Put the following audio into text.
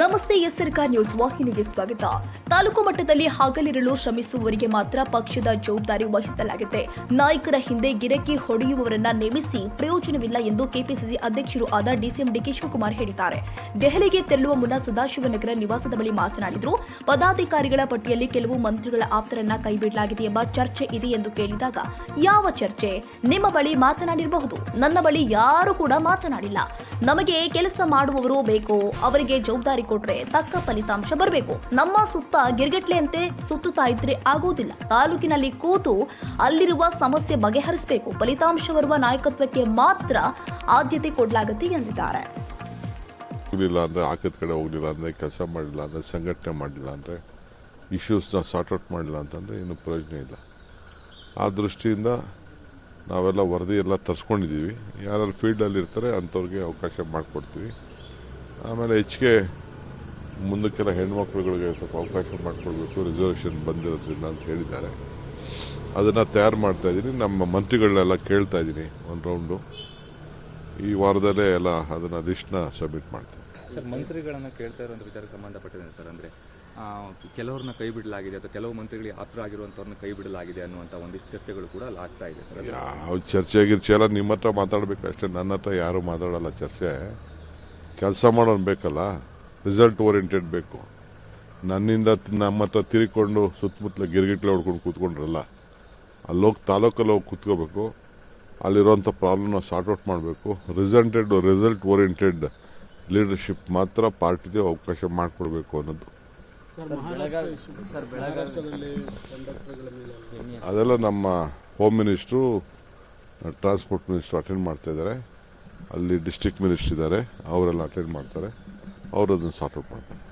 ನಮಸ್ತೆ ಎಸ್ ಸರ್ಕಾರ್ ನ್ಯೂಸ್ ವಾಹಿನಿಗೆ ಸ್ವಾಗತ. ತಾಲೂಕು ಮಟ್ಟದಲ್ಲಿ ಹಗಲಿರಲು ಶ್ರಮಿಸುವವರಿಗೆ ಮಾತ್ರ ಪಕ್ಷದ ಜವಾಬ್ದಾರಿ ವಹಿಸಲಾಗಿದೆ. ನಾಯಕರ ಹಿಂದೆ ಗಿರಕಿ ಹೊಡೆಯುವವರನ್ನ ನೇಮಿಸಿ ಪ್ರಯೋಜನವಿಲ್ಲ ಎಂದು ಕೆಪಿಸಿಸಿ ಅಧ್ಯಕ್ಷರು ಆದ ಡಿಸಿಎಂ ಡಿಕೆ ಶಿವಕುಮಾರ್ ಹೇಳಿದ್ದಾರೆ. ದೆಹಲಿಗೆ ತೆರಳುವ ಮುನ್ನ ಸದಾಶಿವನಗರ ನಿವಾಸದ ಬಳಿ ಮಾತನಾಡಿದರು, ಪದಾಧಿಕಾರಿಗಳ ಪಟ್ಟಿಯಲ್ಲಿ ಕೆಲವು ಮಂತ್ರಿಗಳ ಆಪ್ತರನ್ನ ಕೈಬಿಡಲಾಗಿದೆ ಎಂಬ ಚರ್ಚೆ ಇದೆ ಎಂದು ಕೇಳಿದಾಗ, ಯಾವ ಚರ್ಚೆ? ನಿಮ್ಮ ಬಳಿ ಮಾತನಾಡಿರಬಹುದು, ನನ್ನ ಬಳಿ ಯಾರು ಕೂಡ ಮಾತನಾಡಿಲ್ಲ. ನಮಗೆ ಕೆಲಸ ಮಾಡುವವರು ಬೇಕು, ಅವರಿಗೆ ಜವಾಬ್ದಾರಿ ಕೊಟ್ರೆ ತಕ್ಕ ಫಲಿತಾಂಶ ಬರಬೇಕು. ನಮ್ಮ ಸುತ್ತ ಗಿರ್ಗಟ್ಲೆಯಂತೆ ಸುತ್ತುತ್ತಾ ಇದ್ರೆ ಆಗೋದಿಲ್ಲ. ತಾಲೂಕಿನಲ್ಲಿ ಕೂತು ಅಲ್ಲಿರುವ ಸಮಸ್ಯೆ ಬಗೆಹರಿಸಬೇಕು. ಫಲಿತಾಂಶ ಬರುವ ನಾಯಕತ್ವಕ್ಕೆ ಮಾತ್ರ ಆದ್ಯತೆ ಕೊಡಲಾಗುತ್ತೆ ಎಂದಿದ್ದಾರೆ. ಹೋಗಲಿಲ್ಲ ಅಂದರೆ ಆಕದ ಕಡೆ ಹೋಗಲಿಲ್ಲ ಅಂದರೆ ಕೆಲಸ ಮಾಡಲಿಲ್ಲ ಅಂದರೆ ಸಂಘಟನೆ ಮಾಡಲಿಲ್ಲ ಅಂದರೆ ಇಶ್ಯೂಸ್ನ ಸಾರ್ಟ್ ಔಟ್ ಮಾಡಲಿಲ್ಲ ಅಂತಂದರೆ ಏನು ಪ್ರಯೋಜನ ಇಲ್ಲ. ಆ ದೃಷ್ಟಿಯಿಂದ ನಾವೆಲ್ಲ ವರದಿ ಎಲ್ಲ ತರಿಸ್ಕೊಂಡಿದ್ದೀವಿ. ಯಾರು ಫೀಲ್ಡಲ್ಲಿ ಇರ್ತಾರೆ ಅಂಥವ್ರಿಗೆ ಅವಕಾಶ ಮಾಡಿಕೊಡ್ತೀವಿ. ಆಮೇಲೆ ಹೆಚ್ಚಿಗೆ ಮುಂದಕ್ಕೆಲ್ಲ ಹೆಣ್ಮಕ್ಳುಗಳಿಗೆ ಸ್ವಲ್ಪ ಅವಕಾಶ ಮಾಡಿಕೊಡ್ಬೇಕು ರಿಸರ್ವೇಷನ್ ಬಂದಿರೋದ್ರಿಂದ ಅಂತ ಹೇಳಿದ್ದಾರೆ. ಅದನ್ನು ತಯಾರು ಮಾಡ್ತಾ ಇದ್ದೀನಿ. ನಮ್ಮ ಮಂತ್ರಿಗಳನ್ನೆಲ್ಲ ಕೇಳ್ತಾ ಇದ್ದೀನಿ ಒಂದು ರೌಂಡು ಈ ವಾರದಲ್ಲೇ ಎಲ್ಲ ಅದನ್ನು ಲಿಸ್ಟ್ನ ಸಬ್ಮಿಟ್ ಮಾಡ್ತೀನಿ. ಸರ್ ಮಂತ್ರಿಗಳನ್ನು ಕೇಳ್ತಾ ಇರೋಂಥ ವಿಚಾರಕ್ಕೆ ಸಂಬಂಧಪಟ್ಟಿದೆ ಸರ್ ಅಂದ್ರೆ ಕೆಲವ್ರನ್ನ ಕೈ ಬಿಡಲಾಗಿದೆ ಅಥವಾ ಕೆಲವು ಮಂತ್ರಿಗಳಿಗೆ ಹತ್ರ ಆಗಿರುವಂಥವ್ರನ್ನ ಕೈ ಬಿಡಲಾಗಿದೆ ಅನ್ನುವಂತ ಒಂದಿಷ್ಟು ಚರ್ಚೆಗಳು ಕೂಡ ಅಲ್ಲಿ ಆಗ್ತಾ ಇದೆ ಸರ್. ಯಾವ ಚರ್ಚೆ ಗಿರ್ಚೆ ಎಲ್ಲ ನಿಮ್ಮ ಹತ್ರ ಮಾತಾಡಬೇಕು ಅಷ್ಟೇ. ನನ್ನ ಹತ್ರ ಯಾರು ಮಾತಾಡಲ್ಲ ಚರ್ಚೆ. ಕೆಲಸ ಮಾಡೋನು ಬೇಕಲ್ಲ. ರಿಸಲ್ಟ್ ಓರಿಯೆಂಟೆಡ್ ಬೇಕು. ನನ್ನಿಂದ ನಮ್ಮ ಹತ್ರ ತಿರುಗಿಕೊಂಡು ಸುತ್ತಮುತ್ತಲ ಗಿರ್ಗಿಟ್ಲೆ ಹೊಡ್ಕೊಂಡು ಕೂತ್ಕೊಂಡ್ರಲ್ಲ ಅಲ್ಲೋಗಿ ತಾಲೂಕಲ್ಲಿ ಹೋಗಿ ಕೂತ್ಕೋಬೇಕು ಅಲ್ಲಿರುವಂಥ ಪ್ರಾಬ್ಲಮ್ನ ಸಾರ್ಟ್ ಔಟ್ ಮಾಡಬೇಕು. ರಿಸಲ್ಟೆಡ್ ರಿಸಲ್ಟ್ ಓರಿಯೆಂಟೆಡ್ ಲೀಡರ್ಶಿಪ್ ಮಾತ್ರ ಪಾರ್ಟಿಗೆ ಅವಕಾಶ ಮಾಡಿಕೊಡ್ಬೇಕು ಅನ್ನೋದು. ಅದೆಲ್ಲ ನಮ್ಮ home minister transport minister attend ಮಾಡ್ತಾ ಇದ್ದಾರೆ. ಅಲ್ಲಿ ಡಿಸ್ಟಿಕ್ ಮಿನಿಸ್ಟ್ರ್ ಇದ್ದಾರೆ ಅವರೆಲ್ಲ ಅಟೆಂಡ್ ಮಾಡ್ತಾರೆ. ಅವರು ಅದನ್ನು ಸಾರ್ಟ್ ಔಟ್ ಮಾಡ್ತಾರೆ